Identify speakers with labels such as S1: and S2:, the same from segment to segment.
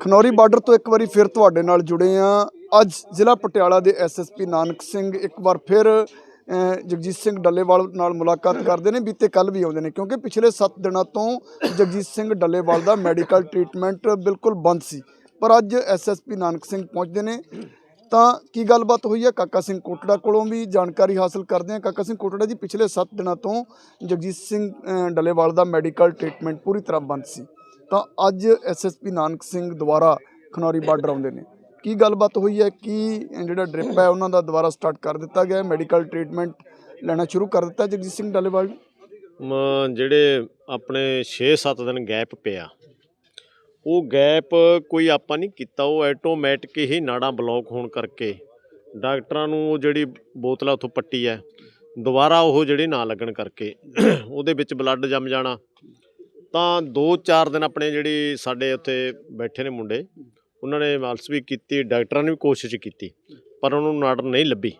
S1: Khanauri border ਤੋਂ ਇੱਕ ਵਾਰੀ ਫਿਰ ਤੁਹਾਡੇ ਨਾਲ ਜੁੜੇ ਆ ਅੱਜ ਜ਼ਿਲ੍ਹਾ ਪਟਿਆਲਾ ਦੇ ਐਸਐਸਪੀ ਨਾਨਕ ਸਿੰਘ ਇੱਕ ਵਾਰ ਫਿਰ ਜਗਜੀਤ ਸਿੰਘ ਡੱਲੇਵਾਲ ਨਾਲ ਮੁਲਾਕਾਤ ਕਰਦੇ ਨੇ, ਬੀਤੇ ਕੱਲ ਵੀ ਆਉਂਦੇ ਨੇ, ਕਿਉਂਕਿ ਪਿਛਲੇ 7 ਦਿਨਾਂ ਤੋਂ ਜਗਜੀਤ ਸਿੰਘ ਡੱਲੇਵਾਲ ਦਾ ਮੈਡੀਕਲ ਟ੍ਰੀਟਮੈਂਟ ਬਿਲਕੁਲ ਬੰਦ ਸੀ। ਪਰ ਅੱਜ ਐਸਐਸਪੀ ਨਾਨਕ ਸਿੰਘ ਪਹੁੰਚਦੇ ਨੇ। ਤਾਂ ਕੀ ਗੱਲਬਾਤ ਹੋਈ ਹੈ ਕਾਕਾ ਸਿੰਘ ਕੋਟੜਾ ਕੋਲੋਂ ਵੀ ਜਾਣਕਾਰੀ ਹਾਸਲ ਕਰਦੇ ਹਾਂ। ਕਾਕਾ ਸਿੰਘ ਕੋਟੜਾ ਜੀ, ਪਿਛਲੇ 7 ਦਿਨਾਂ ਤੋਂ ਜਗਜੀਤ ਸਿੰਘ ਡੱਲੇਵਾਲ ਦਾ ਮੈਡੀਕਲ ਟ੍ਰੀਟਮੈਂਟ ਪੂਰੀ ਤਰ੍ਹਾਂ ਬੰਦ ਸੀ। ਤਾਂ ਅੱਜ ਐਸਐਸਪੀ ਨਾਨਕ ਸਿੰਘ ਦੁਬਾਰਾ ਖਨੌਰੀ ਬਾਰਡਰ ਆਉਂਦੇ ਨੇ। ਕੀ ਗੱਲਬਾਤ ਹੋਈ ਹੈ? ਕੀ ਜਿਹੜਾ ਡ੍ਰਿਪ ਹੈ, ਉਹਨਾਂ ਦਾ ਦੁਬਾਰਾ ਸਟਾਰਟ ਕਰ ਦਿੱਤਾ ਗਿਆ ਮੈਡੀਕਲ ਟ੍ਰੀਟਮੈਂਟ ਲੈਣਾ ਸ਼ੁਰੂ ਕਰ ਦਿੱਤਾ ਜਗਜੀਤ ਸਿੰਘ ਡੱਲੇਵਾਲ
S2: ਮ, ਜਿਹੜੇ ਆਪਣੇ 6-7 ਦਿਨ ਗੈਪ ਪਿਆ, ਉਹ ਗੈਪ ਕੋਈ ਆਪਾਂ ਨਹੀਂ ਕੀਤਾ। ਉਹ ਆਟੋਮੈਟਿਕ ਹੀ ਨਾੜਾਂ ਬਲੌਕ ਹੋਣ ਕਰਕੇ ਡਾਕਟਰਾਂ ਨੂੰ ਉਹ ਜਿਹੜੀ ਬੋਤਲਾਂ ਆ ਉੱਥੋਂ ਪੱਟੀ ਹੈ, ਦੁਬਾਰਾ ਉਹ ਜਿਹੜੇ ਨਾ ਲੱਗਣ ਕਰਕੇ ਉਹਦੇ ਵਿੱਚ ਬਲੱਡ ਜੰਮ ਜਾਣਾ। ਤਾਂ 2-4 ਦਿਨ ਆਪਣੇ ਜਿਹੜੀ ਸਾਡੇ ਉੱਥੇ ਬੈਠੇ ਨੇ ਮੁੰਡੇ, ਉਹਨਾਂ ਨੇ ਮਾਲਸ ਵੀ ਕੀਤੀ, ਡਾਕਟਰਾਂ ਨੇ ਵੀ ਕੋਸ਼ਿਸ਼ ਕੀਤੀ, ਪਰ ਉਹਨਾਂ ਨੂੰ ਨਾੜ ਨਹੀਂ ਲੱਭੀ।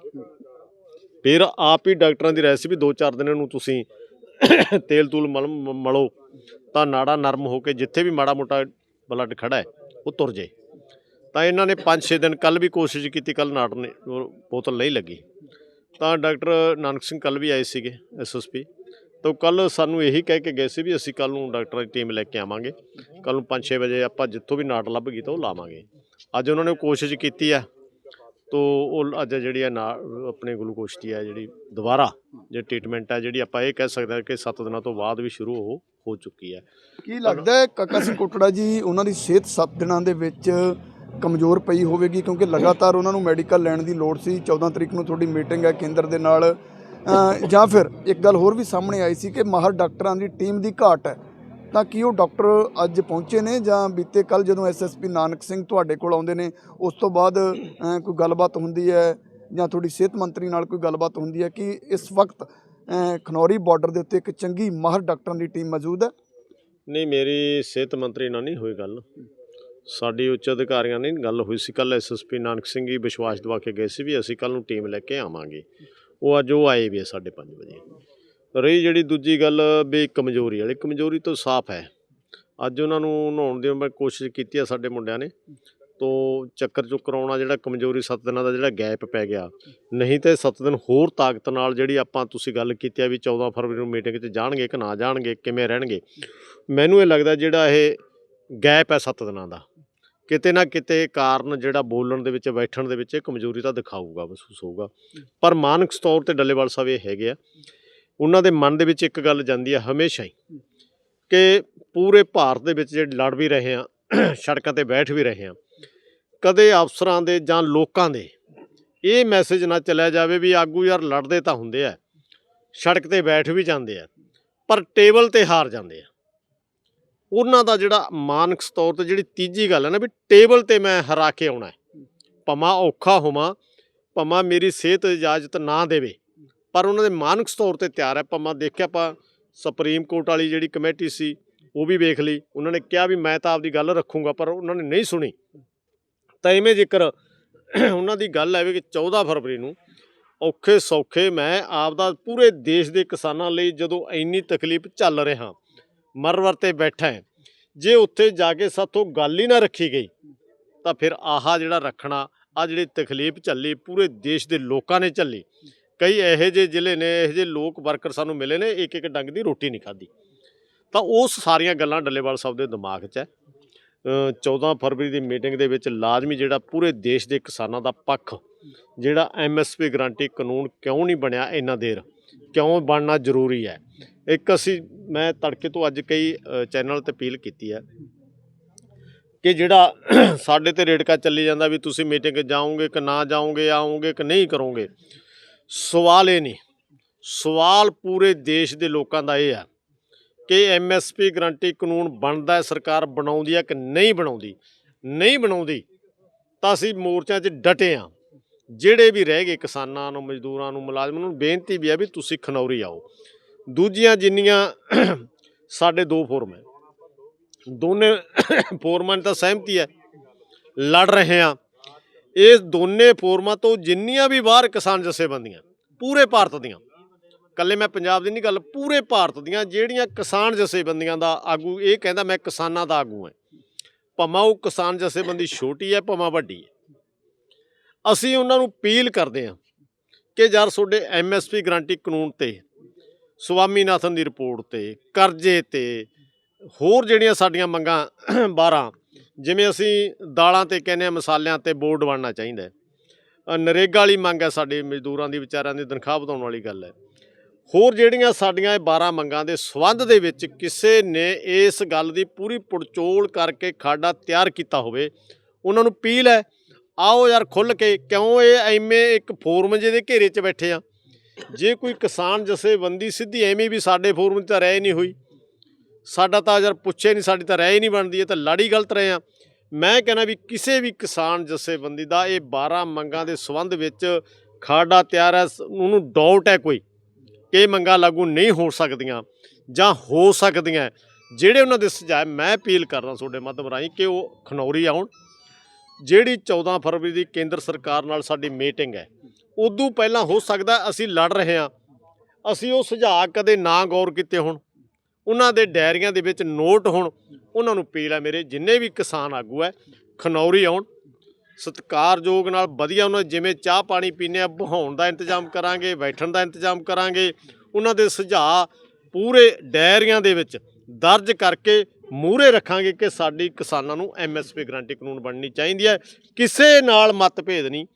S2: ਫਿਰ ਆਪ ਹੀ ਡਾਕਟਰਾਂ ਦੀ ਰਹਿ ਸੀ ਵੀ 2-4 ਦਿਨ ਨੂੰ ਤੁਸੀਂ ਤੇਲ ਤੂਲ ਮਲ ਮ- ਮਲੋ, ਤਾਂ ਨਾੜਾ ਨਰਮ ਹੋ ਕੇ ਜਿੱਥੇ ਵੀ ਮਾੜਾ ਮੋਟਾ ਬਲੱਡ ਖੜਾ ਹੈ, ਉਹ ਤੁਰ ਜੇ ਤਾਂ ਇਹਨਾਂ ਨੇ 5-6 ਦਿਨ ਕੱਲ ਵੀ ਕੋਸ਼ਿਸ਼ ਕੀਤੀ ਕੱਲ ਨਾੜ ਨੇ ਬੋਤਲ ਨਹੀਂ ਲੱਗੀ। ਤਾਂ ਡਾਕਟਰ ਨਾਨਕ ਸਿੰਘ ਕੱਲ ਵੀ ਆਏ ਸੀਗੇ ਐਸਐਸਪੀ ਤਾਂ ਕੱਲ ਸਾਨੂੰ ਇਹੀ ਕਹਿ ਕੇ ਗਏ ਸੀ ਵੀ ਅਸੀਂ ਕੱਲ ਨੂੰ ਡਾਕਟਰਾਂ ਦੀ ਟੀਮ ਲੈ ਕੇ ਆਵਾਂਗੇ। ਕੱਲ ਨੂੰ 5-6 ਵਜੇ ਆਪਾਂ ਜਿੱਥੋਂ ਵੀ ਨਾੜ ਲੱਭ ਗਈ ਤਾਂ ਉਹ ਲਾਵਾਂਗੇ। ਅੱਜ ਉਹਨਾਂ ਨੇ ਕੋਸ਼ਿਸ਼ ਕੀਤੀ ਆ, ਤੋ ਉਹ ਅੱਜ ਜਿਹੜੀ ਆ ਨਾ, ਆਪਣੇ ਗਲੂਕੋਸ਼ ਦੀ ਹੈ ਜਿਹੜੀ ਦੁਬਾਰਾ ਜੇ ਟ੍ਰੀਟਮੈਂਟ ਹੈ ਜਿਹੜੀ ਆਪਾਂ ਇਹ ਕਹਿ ਸਕਦੇ ਹਾਂ ਕਿ 7 ਦਿਨਾਂ ਤੋਂ ਬਾਅਦ ਵੀ ਸ਼ੁਰੂ ਉਹ ਹੋ ਚੁੱਕੀ ਹੈ
S1: ਕੀ ਲੱਗਦਾ ਹੈ ਕਾਕਾ ਸਿੰਘ ਕੋਟੜਾ ਜੀ, ਉਹਨਾਂ ਦੀ ਸਿਹਤ 7 ਦਿਨਾਂ ਦੇ ਵਿੱਚ ਕਮਜ਼ੋਰ ਪਈ ਹੋਵੇਗੀ? ਕਿਉਂਕਿ ਲਗਾਤਾਰ ਉਹਨਾਂ ਨੂੰ ਮੈਡੀਕਲ ਲੈਣ ਦੀ ਲੋੜ ਸੀ। 14 ਤਰੀਕ ਨੂੰ ਤੁਹਾਡੀ ਮੀਟਿੰਗ ਹੈ ਕੇਂਦਰ ਦੇ ਨਾਲ। ਜਾਂ ਫਿਰ ਇੱਕ ਗੱਲ ਹੋਰ ਵੀ ਸਾਹਮਣੇ ਆਈ ਸੀ ਕਿ ਮਾਹਰ ਡਾਕਟਰਾਂ ਦੀ ਟੀਮ ਦੀ ਘਾਟ ਹੈ, ਤਾਂ ਕੀ ਉਹ ਡਾਕਟਰ ਅੱਜ ਪਹੁੰਚੇ ਨੇ ਜਾਂ ਬੀਤੇ ਕੱਲ ਜਦੋਂ ਐਸਐਸਪੀ ਨਾਨਕ ਸਿੰਘ ਤੁਹਾਡੇ ਕੋਲ ਆਉਂਦੇ ਨੇ, ਉਸ ਤੋਂ ਬਾਅਦ ਕੋਈ ਗੱਲਬਾਤ ਹੁੰਦੀ ਹੈ ਜਾਂ ਤੁਹਾਡੀ ਸਿਹਤ ਮੰਤਰੀ ਨਾਲ ਕੋਈ ਗੱਲਬਾਤ ਹੁੰਦੀ ਹੈ ਕਿ ਇਸ ਵਕਤ ਖਨੌਰੀ ਬਾਰਡਰ ਦੇ ਉੱਤੇ ਇੱਕ ਚੰਗੀ ਮਾਹਰ ਡਾਕਟਰਾਂ ਦੀ ਟੀਮ ਮੌਜੂਦ ਹੈ?
S2: ਨਹੀਂ, ਮੇਰੀ ਸਿਹਤ ਮੰਤਰੀ ਨਾਲ ਨਹੀਂ ਹੋਈ ਗੱਲ। ਸਾਡੀ ਉੱਚ ਅਧਿਕਾਰੀਆਂ ਨਾਲ ਨਹੀਂ ਗੱਲ ਹੋਈ ਸੀ। ਕੱਲ ਐਸਐਸਪੀ ਨਾਨਕ ਸਿੰਘ ਹੀ ਵਿਸ਼ਵਾਸ ਦਿਵਾ ਕੇ ਗਏ ਸੀ ਵੀ ਅਸੀਂ ਕੱਲ ਨੂੰ ਟੀਮ ਲੈ ਕੇ ਆਵਾਂਗੇ। ਉਹ ਅੱਜ ਉਹ ਆਏ ਵੀ ਆ 5:30 ਵਜੇ। ਰਹੀ ਜਿਹੜੀ ਦੂਜੀ ਗੱਲ ਵੀ ਕਮਜ਼ੋਰੀ ਵਾਲੀ, ਕਮਜ਼ੋਰੀ ਤੋਂ ਸਾਫ਼ ਹੈ। ਅੱਜ ਉਹਨਾਂ ਨੂੰ ਨਹਾਉਣ ਦੀ ਮੈਂ ਕੋਸ਼ਿਸ਼ ਕੀਤੀ ਆ ਸਾਡੇ ਮੁੰਡਿਆਂ ਨੇ, ਤੋਂ ਚੱਕਰ ਚੁੱਕਰ ਆਉਣਾ ਜਿਹੜਾ ਕਮਜ਼ੋਰੀ 7 ਦਿਨਾਂ ਦਾ ਜਿਹੜਾ ਗੈਪ ਪੈ ਗਿਆ। ਨਹੀਂ ਤੇ 7 ਦਿਨ ਹੋਰ ਤਾਕਤ ਨਾਲ ਜਿਹੜੀ ਆਪਾਂ ਤੁਸੀਂ ਗੱਲ ਕੀਤੀ ਆ ਵੀ 14 ਫਰਵਰੀ ਨੂੰ ਮੀਟਿੰਗ 'ਚ ਜਾਣਗੇ ਕਿ ਨਾ ਜਾਣਗੇ, ਕਿਵੇਂ ਰਹਿਣਗੇ। ਮੈਨੂੰ ਇਹ ਲੱਗਦਾ ਜਿਹੜਾ ਇਹ ਗੈਪ ਹੈ 7 ਦਿਨਾਂ ਦਾ। ਕਿਤੇ ਨਾ ਕਿਤੇ ਕਾਰਨ ਜਿਹੜਾ ਬੋਲਣ ਦੇ ਵਿੱਚ, ਬੈਠਣ ਦੇ ਵਿੱਚ ਕਮਜ਼ੋਰੀ ਤਾਂ ਦਿਖਾਊਗਾ, ਮਹਿਸੂਸ ਹੋਊਗਾ। ਪਰ ਮਾਨਸਿਕ ਤੌਰ ਤੇ ਡੱਲੇਵਾਲ ਸਾਹਿਬ ਇਹ ਹੈਗੇ ਆ। ਉਹਨਾਂ ਦੇ ਮਨ ਦੇ ਵਿੱਚ ਇੱਕ ਗੱਲ ਜਾਂਦੀ ਹੈ ਹਮੇਸ਼ਾ ਹੀ ਕਿ ਪੂਰੇ ਭਾਰਤ ਦੇ ਵਿੱਚ ਜਿਹੜੇ ਲੜ ਵੀ ਰਹੇ ਆ, ਸੜਕਾਂ ਤੇ ਬੈਠ ਵੀ ਰਹੇ ਆ, ਕਦੇ ਅਫਸਰਾਂ ਦੇ ਜਾਂ ਲੋਕਾਂ ਦੇ ਇਹ ਮੈਸੇਜ ਨਾ ਚੱਲਿਆ ਜਾਵੇ ਵੀ ਆਗੂ ਯਾਰ ਲੜਦੇ ਤਾਂ ਹੁੰਦੇ ਆ, ਸੜਕ ਤੇ ਬੈਠ ਵੀ ਜਾਂਦੇ ਆ, ਪਰ ਟੇਬਲ ਤੇ ਹਾਰ ਜਾਂਦੇ ਆ। ਉਹਨਾਂ ਦਾ ਜਿਹੜਾ ਮਾਨਸਿਕ ਤੌਰ ਤੇ ਜਿਹੜੀ ਤੀਜੀ ਗੱਲ ਹੈ ਨਾ ਵੀ ਟੇਬਲ ਤੇ ਮੈਂ ਹਰਾ ਕੇ ਆਉਣਾ ਹੈ। ਭਮਾ ਔਖਾ ਹੋਵਾਂ, ਭਮਾ ਮੇਰੀ ਸਿਹਤ ਇਜਾਜ਼ਤ ਨਾ ਦੇਵੇ, ਪਰ ਉਹਨਾਂ ਦੇ ਮਾਨਸਿਕ ਤੌਰ ਤੇ ਤਿਆਰ ਹੈ। ਭਮਾ ਦੇਖਿਆ ਆਪਾਂ ਸੁਪਰੀਮ ਕੋਰਟ ਵਾਲੀ ਜਿਹੜੀ ਕਮੇਟੀ ਸੀ, ਉਹ ਵੀ ਵੇਖ ਲਈ। ਉਹਨਾਂ ਨੇ ਕਿਹਾ ਵੀ ਮੈਂ ਤਾਂ ਆਪਦੀ ਗੱਲ ਰੱਖੂੰਗਾ, ਪਰ ਉਹਨਾਂ ਨੇ ਨਹੀਂ ਸੁਣੀ। ਤਾਂ ਇਵੇਂ ਜੇਕਰ ਉਹਨਾਂ ਦੀ ਗੱਲ ਹੈ ਵੀ ਕਿ 14 ਫਰਵਰੀ ਨੂੰ, ਔਖੇ ਸੌਖੇ ਮੈਂ ਆਪਦਾ ਪੂਰੇ ਦੇਸ਼ ਦੇ ਕਿਸਾਨਾਂ ਲਈ ਜਦੋਂ ਇੰਨੀ ਤਕਲੀਫ ਚੱਲ ਰਿਹਾ ਮਰਵਰ ਤੇ ਬੈਠਾ ਹੈ। ਜੇ ਉੱਥੇ ਜਾ ਕੇ ਸਾਥੋਂ ਗੱਲ ਹੀ ਨਾ ਰੱਖੀ ਗਈ ਤਾਂ ਫਿਰ ਆਹਾ ਜਿਹੜਾ ਰੱਖਣਾ ਆ ਜਿਹੜੀ ਤਕਲੀਫ ਝੱਲੀ ਪੂਰੇ ਦੇਸ਼ ਦੇ ਲੋਕਾਂ ਨੇ ਝੱਲੀ। ਕਈ ਇਹੋ ਜਿਹੇ ਜ਼ਿਲ੍ਹੇ ਨੇ ਇਹੋ ਜਿਹੇ ਲੋਕ ਵਰਕਰ ਸਾਨੂੰ ਮਿਲੇ ਨੇ ਇੱਕ ਇੱਕ ਡੰਗ ਦੀ ਰੋਟੀ ਨਹੀਂ ਖਾਧੀ। ਤਾਂ ਉਸ ਸਾਰੀਆਂ ਗੱਲਾਂ ਡੱਲੇਵਾਲ ਸਾਹਿਬ ਦੇ ਦਿਮਾਗ 'ਚ ਹੈ। ਅ, 14 ਫਰਵਰੀ ਦੀ ਮੀਟਿੰਗ ਦੇ ਵਿੱਚ ਲਾਜ਼ਮੀ ਜਿਹੜਾ ਪੂਰੇ ਦੇਸ਼ ਦੇ ਕਿਸਾਨਾਂ ਦਾ ਪੱਖ ਜਿਹੜਾ ਐਮਐਸਪੀ ਗਰੰਟੀ ਕਾਨੂੰਨ ਕਿਉਂ ਨਹੀਂ ਬਣਿਆ ਇੰਨਾ ਦੇਰ? ਕਿਉਂ ਬਣਨਾ ਜ਼ਰੂਰੀ ਹੈ? ਇੱਕ ਅਸੀਂ, ਮੈਂ ਤੜਕੇ ਤੋਂ ਅੱਜ ਕਈ ਚੈਨਲ ਤੇ ਅਪੀਲ ਕੀਤੀ ਹੈ ਕਿ ਜਿਹੜਾ ਸਾਡੇ ਤੇ ਰੇੜਕਾ ਚੱਲੀ ਜਾਂਦਾ ਵੀ ਤੁਸੀਂ ਮੀਟਿੰਗ ਜਾਓਗੇ ਕਿ ਨਾ ਜਾਓਗੇ, ਆਓਗੇ ਕਿ ਨਹੀਂ ਕਰੋਗੇ, ਸਵਾਲ ਇਹ ਨਹੀਂ। ਸਵਾਲ ਪੂਰੇ ਦੇਸ਼ ਦੇ ਲੋਕਾਂ ਦਾ ਇਹ ਹੈ ਕਿ ਐਮਐਸਪੀ ਗਰੰਟੀ ਕਾਨੂੰਨ ਬਣਦਾ ਹੈ, ਸਰਕਾਰ ਬਣਾਉਂਦੀ ਹੈ ਕਿ ਨਹੀਂ ਬਣਾਉਂਦੀ? ਨਹੀਂ ਬਣਾਉਂਦੀ, ਤਾਂ ਅਸੀਂ ਮੋਰਚਿਆਂ 'ਚ ਡਟੇ ਆ ਜਿਹੜੇ ਵੀ ਰਹਿ ਗਏ ਕਿਸਾਨਾਂ ਨੂੰ, ਮਜ਼ਦੂਰਾਂ ਨੂੰ, ਮੁਲਾਜ਼ਮਾਂ ਨੂੰ, ਬੇਨਤੀ ਵੀ ਹੈ ਵੀ ਤੁਸੀਂ ਖਨੌਰੀ ਆਓ। ਦੂਜੀਆਂ ਜਿੰਨੀਆਂ ਸਾਡੇ ਦੋ ਫੋਰਮ ਹੈ। ਦੋਨੇ ਫੋਰਮਾਂ 'ਚ ਤਾਂ ਸਹਿਮਤੀ ਹੈ, ਲੜ ਰਹੇ ਆ ਇਹ ਦੋਨੇ ਫੋਰਮਾਂ ਤੋਂ ਜਿੰਨੀਆਂ ਵੀ ਬਾਹਰ ਕਿਸਾਨ ਜਥੇਬੰਦੀਆਂ, ਪੂਰੇ ਭਾਰਤ ਦੀਆਂ ਕੱਲੇ ਮੈਂ ਪੰਜਾਬ ਦੀ ਨਹੀਂ ਗੱਲ, ਪੂਰੇ ਭਾਰਤ ਦੀਆਂ ਜਿਹੜੀਆਂ ਕਿਸਾਨ ਜਥੇਬੰਦੀਆਂ ਦਾ ਆਗੂ, ਇਹ ਕਹਿੰਦਾ ਮੈਂ ਕਿਸਾਨਾਂ ਦਾ ਆਗੂ ਹਾਂ। ਭਾਵੇਂ ਉਹ ਕਿਸਾਨ ਜਥੇਬੰਦੀ ਛੋਟੀ ਹੈ, ਭਾਵੇਂ ਵੱਡੀ ਹੈ। ਅਸੀਂ ਉਹਨਾਂ ਨੂੰ ਅਪੀਲ ਕਰਦੇ ਹਾਂ ਕਿ ਯਾਰ ਤੁਹਾਡੇ ਐਮਐਸਪੀ ਗਰੰਟੀ ਕਾਨੂੰਨ ਤੇ ਸੁਆਮੀਨਾਥਨ ਦੀ ਰਿਪੋਰਟ ਤੇ, ਕਰਜ਼ੇ ਤੇ, ਹੋਰ ਜਿਹੜੀਆਂ ਸਾਡੀਆਂ ਮੰਗਾਂ 12 ਜਿਵੇਂ ਅਸੀਂ ਦਾਲਾਂ ਤੇ ਕਹਿੰਦੇ ਆ ਮਸਾਲਿਆਂ ਤੇ ਬੋਰਡ ਬਣਨਾ ਚਾਹੀਦਾ ਨਰੇਗਾ ਵਾਲੀ ਮੰਗ ਹੈ ਸਾਡੇ, ਮਜ਼ਦੂਰਾਂ ਦੀ, ਵਿਚਾਰਿਆਂ ਦੀ, ਤਨਖਾਹ ਵਧਾਉਣ ਵਾਲੀ ਗੱਲ ਹੈ। ਹੋਰ ਜਿਹੜੀਆਂ ਸਾਡੀਆਂ ਇਹ 12 ਮੰਗਾਂ ਦੇ ਸਬੰਧ ਦੇ ਵਿੱਚ ਕਿਸੇ ਨੇ ਇਸ ਗੱਲ ਦੀ ਪੂਰੀ ਪੜਚੋਲ ਕਰਕੇ ਖਾਡਾ ਤਿਆਰ ਕੀਤਾ ਹੋਵੇ, ਉਹਨਾਂ ਨੂੰ ਅਪੀਲ ਹੈ ਆਓ ਯਾਰ ਖੁੱਲ ਕੇ, ਕਿਉਂ ਇਹ ਐਵੇਂ ਇੱਕ ਫੋਰਮ ਜਿਹੇ ਦੇ ਘੇਰੇ 'ਚ ਬੈਠੇ ਆ? ਜੇ ਕੋਈ ਕਿਸਾਨ ਜਥੇਬੰਦੀ ਸਿੱਧੀ ਐਵੇਂ ਵੀ ਸਾਡੇ ਫੋਰਮ 'ਚ ਤਾਂ ਰਹਿ ਨਹੀਂ ਹੋਈ। ਸਾਡਾ ਤਾਂ ਯਾਰ ਪੁੱਛੇ ਨਹੀਂ, ਸਾਡੀ ਤਾਂ ਰਹਿ ਹੀ ਨਹੀਂ ਬਣਦੀ, ਇਹ ਤਾਂ ਲੜੀ ਗਲਤ ਰਹੇ ਆ। ਮੈਂ ਕਹਿੰਦਾ ਵੀ ਕਿਸੇ ਵੀ ਕਿਸਾਨ ਜਥੇਬੰਦੀ ਦਾ ਇਹ 12 ਮੰਗਾਂ ਦੇ ਸੰਬੰਧ ਵਿੱਚ ਖਾਡਾ ਤਿਆਰ ਹੈ, ਉਹਨੂੰ ਡਾਊਟ ਹੈ ਕੋਈ ਕਿ ਇਹ ਮੰਗਾਂ ਲਾਗੂ ਨਹੀਂ ਹੋ ਸਕਦੀਆਂ ਜਾਂ ਹੋ ਸਕਦੀਆਂ। ਜਿਹੜੇ ਉਹਨਾਂ ਦੇ ਸੁਝਾਅ ਮੈਂ ਅਪੀਲ ਕਰਦਾ ਤੁਹਾਡੇ ਮਾਧਿਅਮ ਰਾਹੀਂ ਕਿ ਉਹ ਖਨੌਰੀ ਆਉਣ। ਜਿਹੜੀ 14 ਫਰਵਰੀ ਦੀ ਕੇਂਦਰ ਸਰਕਾਰ ਨਾਲ ਸਾਡੀ ਮੀਟਿੰਗ ਹੈ, ਉਦੋਂ ਪਹਿਲਾਂ ਹੋ ਸਕਦਾ ਅਸੀਂ ਲੜ ਰਹੇ ਹਾਂ। ਅਸੀਂ ਉਹ ਸੁਝਾਅ ਕਦੇ ਨਾ ਗੌਰ ਕੀਤੇ ਹੋਣ। ਉਹਨਾਂ ਦੇ ਡਾਇਰੀਆਂ ਦੇ ਵਿੱਚ ਨੋਟ ਹੋਣ। ਉਹਨਾਂ ਨੂੰ ਅਪੀਲ ਹੈ ਮੇਰੇ, ਜਿੰਨੇ ਵੀ ਕਿਸਾਨ ਆਗੂ ਹੈ, ਖਨੌਰੀ ਆਉਣ। ਸਤਿਕਾਰਯੋਗ ਨਾਲ ਵਧੀਆ ਉਹਨਾਂ ਜਿਵੇਂ ਚਾਹ ਪਾਣੀ ਪੀਣੇ ਆ, ਬਹਾਉਣ ਦਾ ਇੰਤਜ਼ਾਮ ਕਰਾਂਗੇ, ਬੈਠਣ ਦਾ ਇੰਤਜ਼ਾਮ ਕਰਾਂਗੇ। ਉਹਨਾਂ ਦੇ ਸੁਝਾਅ ਪੂਰੇ ਡਾਇਰੀਆਂ ਦੇ ਵਿੱਚ ਦਰਜ ਕਰਕੇ ਮੂਹਰੇ ਰੱਖਾਂਗੇ ਕਿ ਸਾਡੀ ਕਿਸਾਨਾਂ ਨੂੰ ਐਮਐਸਪੀ ਗਰੰਟੀ ਕਾਨੂੰਨ ਬਣਨੀ ਚਾਹੀਦੀ ਹੈ। ਕਿਸੇ ਨਾਲ ਮਤਭੇਦ ਨਹੀਂ,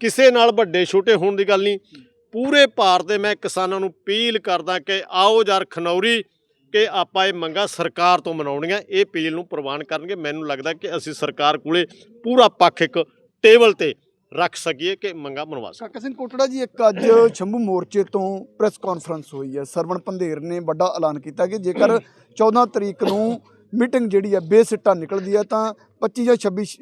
S2: ਕਿਸੇ ਨਾਲ ਵੱਡੇ ਛੋਟੇ ਹੋਣ ਦੀ ਗੱਲ ਨਹੀਂ। ਪੂਰੇ ਭਾਰਤ ਦੇ ਮੈਂ ਕਿਸਾਨਾਂ ਨੂੰ ਅਪੀਲ ਕਰਦਾ ਕਿ ਆਓ ਯਾਰ ਖਨੌਰੀ ਕਿ ਆਪਾਂ ਇਹ ਮੰਗਾਂ ਸਰਕਾਰ ਤੋਂ ਮਨਾਉਣੀਆਂ, ਇਹ ਅਪੀਲ ਨੂੰ ਪ੍ਰਵਾਨ ਕਰਨਗੇ। ਮੈਨੂੰ ਲੱਗਦਾ ਕਿ ਅਸੀਂ ਸਰਕਾਰ ਕੋਲੇ ਪੂਰਾ ਪੱਖ ਇੱਕ ਟੇਬਲ ਤੇ ਰੱਖ ਸਕੀਏ ਕਿ ਮੰਗਾਂ ਮਨਵਾ ਸਕੀਏ?
S1: ਕਾਕਾ ਸਿੰਘ ਕੋਟੜਾ ਜੀ, ਇੱਕ ਅੱਜ ਸ਼ੰਭੂ ਮੋਰਚੇ ਤੋਂ ਪ੍ਰੈਸ ਕਾਨਫਰੰਸ ਹੋਈ ਹੈ। ਸਰਵਣ ਪੰਧੇਰ ਨੇ ਵੱਡਾ ਐਲਾਨ ਕੀਤਾ ਕਿ ਜੇਕਰ 14 ਤਰੀਕ ਨੂੰ ਮੀਟਿੰਗ ਜਿਹੜੀ ਹੈ ਬੇਸਿੱਟਾ ਨਿਕਲਦੀ ਹੈ, ਤਾਂ 25 ਜਾਂ 26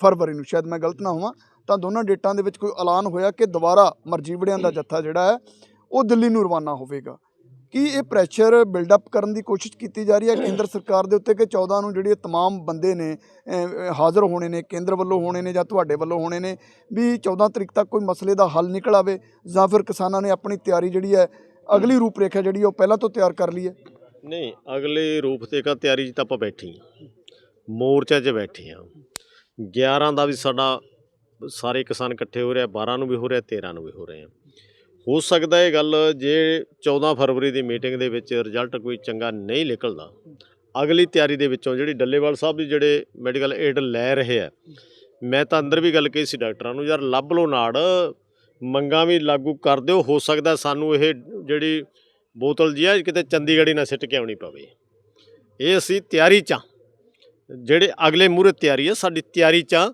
S1: ਫਰਵਰੀ ਨੂੰ, ਸ਼ਾਇਦ ਮੈਂ ਗਲਤ ਨਾ ਹੋਵਾਂ, ਤਾਂ ਦੋਨਾਂ ਡੇਟਾਂ ਦੇ ਵਿੱਚ ਕੋਈ ਐਲਾਨ ਹੋਇਆ ਕਿ ਦੁਬਾਰਾ ਮਰਜੀਵੜਿਆਂ ਦਾ ਜੱਥਾ ਜਿਹੜਾ ਹੈ, ਉਹ ਦਿੱਲੀ ਨੂੰ ਰਵਾਨਾ ਹੋਵੇਗਾ। ਕੀ ਇਹ ਪ੍ਰੈਸ਼ਰ ਬਿਲਡ ਅਪ ਕਰਨ ਦੀ ਕੋਸ਼ਿਸ਼ ਕੀਤੀ ਜਾ ਰਹੀ ਹੈ? ਕੇਂਦਰ ਸਰਕਾਰ ਦੇ ਉੱਤੇ ਕਿ 14 ਨੂੰ ਜਿਹੜੇ ਤਮਾਮ ਬੰਦੇ ਨੇ ਹਾਜ਼ਰ ਹੋਣੇ ਨੇ, ਕੇਂਦਰ ਵੱਲੋਂ ਹੋਣੇ ਨੇ ਜਾਂ ਤੁਹਾਡੇ ਵੱਲੋਂ ਹੋਣੇ ਨੇ, ਵੀ 14 ਤਰੀਕ ਤੱਕ ਕੋਈ ਮਸਲੇ ਦਾ ਹੱਲ ਨਿਕਲ ਆਵੇ ਜਾਂ ਫਿਰ ਕਿਸਾਨਾਂ ਨੇ ਆਪਣੀ ਤਿਆਰੀ ਜਿਹੜੀ ਹੈ, ਅਗਲੀ ਰੂਪਰੇਖਾ ਜਿਹੜੀ ਉਹ ਪਹਿਲਾਂ ਤੋਂ ਤਿਆਰ ਕਰ ਲਈ ਹੈ
S2: ਨਹੀਂ, ਅਗਲੇ ਰੂਪ ਤੇ ਕਾ ਤਿਆਰੀ 'ਚ ਤਾਂ ਆਪਾਂ ਬੈਠੇ ਹਾਂ ਮੋਰਚਾ 'ਚ ਬੈਠੇ ਹਾਂ। 11 ਦਾ ਵੀ ਸਾਡਾ ਸਾਰੇ ਕਿਸਾਨ ਇਕੱਠੇ ਹੋ ਰਿਹਾ 12 ਨੂੰ ਵੀ ਹੋ ਰਿਹਾ 13 ਨੂੰ ਵੀ ਹੋ ਰਹੇ ਆ। ਹੋ ਸਕਦਾ ਇਹ ਗੱਲ ਜੇ 14 ਫਰਵਰੀ ਦੀ ਮੀਟਿੰਗ ਦੇ ਵਿੱਚ ਰਿਜ਼ਲਟ ਕੋਈ ਚੰਗਾ ਨਹੀਂ ਨਿਕਲਦਾ। ਅਗਲੀ ਤਿਆਰੀ ਦੇ ਵਿੱਚੋਂ ਜਿਹੜੀ ਡੱਲੇਵਾਲ ਸਾਹਿਬ ਦੀ ਜਿਹੜੇ ਮੈਡੀਕਲ ਏਡ ਲੈ ਰਹੇ ਆ ਮੈਂ ਤਾਂ ਅੰਦਰ ਵੀ ਗੱਲ ਕਹੀ ਸੀ ਡਾਕਟਰਾਂ ਨੂੰ ਯਾਰ ਲੱਭ ਲੋ ਨਾੜ ਮੰਗਾਂ ਵੀ ਲਾਗੂ ਕਰ ਦਿਓ ਹੋ ਸਕਦਾ ਸਾਨੂੰ ਇਹ ਜਿਹੜੀ ਬੋਤਲ ਜੀ ਆ ਕਿਤੇ ਚੰਡੀਗੜ੍ਹ ਹੀ ਨਾ ਸਿੱਟ ਕੇ ਆਉਣੀ ਪਵੇ। ਇਹ ਅਸੀਂ ਤਿਆਰੀ ਚ ਹਾਂ। ਜਿਹੜੇ ਅਗਲੇ ਮੂਹਰੇ ਤਿਆਰੀ ਆ ਸਾਡੀ ਤਿਆਰੀ ਚ ਹਾਂ,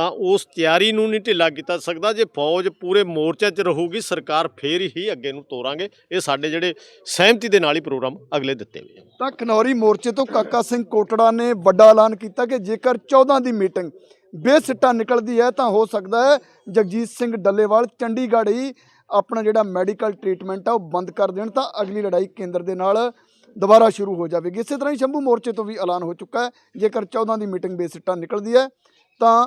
S2: ਤਾਂ ਉਸ ਤਿਆਰੀ ਨੂੰ ਨਹੀਂ ਢਿੱਲਾ ਕੀਤਾ ਸਕਦਾ। ਜੇ ਫੌਜ ਪੂਰੇ ਮੋਰਚੇ 'ਚ ਰਹੂਗੀ, ਸਰਕਾਰ ਫੇਰ ਹੀ ਅੱਗੇ ਨੂੰ ਤੋਰਾਂਗੇ। ਇਹ ਸਾਡੇ ਜਿਹੜੇ ਸਹਿਮਤੀ ਦੇ ਨਾਲ ਹੀ ਪ੍ਰੋਗਰਾਮ ਅਗਲੇ ਦਿੱਤੇ ਹੋਏ
S1: ਤਾਂ ਖਨੌਰੀ ਮੋਰਚੇ ਤੋਂ ਕਾਕਾ ਸਿੰਘ ਕੋਟੜਾ ਨੇ ਵੱਡਾ ਐਲਾਨ ਕੀਤਾ ਕਿ ਜੇਕਰ 14 ਦੀ ਮੀਟਿੰਗ ਬੇਸਿੱਟਾ ਨਿਕਲਦੀ ਹੈ, ਤਾਂ ਹੋ ਸਕਦਾ ਹੈ ਜਗਜੀਤ ਸਿੰਘ ਡੱਲੇਵਾਲ ਚੰਡੀਗੜ੍ਹ ਹੀ ਆਪਣਾ ਜਿਹੜਾ ਮੈਡੀਕਲ ਟ੍ਰੀਟਮੈਂਟ ਆ, ਉਹ ਬੰਦ ਕਰ ਦੇਣ, ਤਾਂ ਅਗਲੀ ਲੜਾਈ ਕੇਂਦਰ ਦੇ ਨਾਲ ਦੁਬਾਰਾ ਸ਼ੁਰੂ ਹੋ ਜਾਵੇਗੀ। ਇਸੇ ਤਰ੍ਹਾਂ ਹੀ ਸ਼ੰਭੂ ਮੋਰਚੇ ਤੋਂ ਵੀ ਐਲਾਨ ਹੋ ਚੁੱਕਾ ਹੈ। ਜੇਕਰ 14 ਦੀ ਮੀਟਿੰਗ ਬੇਸਿੱਟਾ ਨਿਕਲਦੀ ਹੈ, ਤਾਂ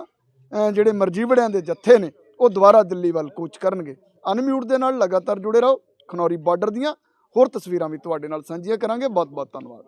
S1: ਜਿਹੜੇ ਮਰਜੀਵੜਿਆਂ ਦੇ ਜੱਥੇ ਨੇ, ਉਹ ਦੁਬਾਰਾ ਦਿੱਲੀ ਵੱਲ ਕੂਚ ਕਰਨਗੇ। ਅਨਮਿਊਟ ਦੇ ਨਾਲ ਲਗਾਤਾਰ ਜੁੜੇ ਰਹੋ ਖਨੌਰੀ ਬਾਰਡਰ ਦੀਆਂ। ਹੋਰ ਤਸਵੀਰਾਂ ਵੀ ਤੁਹਾਡੇ ਨਾਲ ਸਾਂਝੀਆਂ ਕਰਾਂਗੇ। ਬਹੁਤ ਬਹੁਤ ਧੰਨਵਾਦ।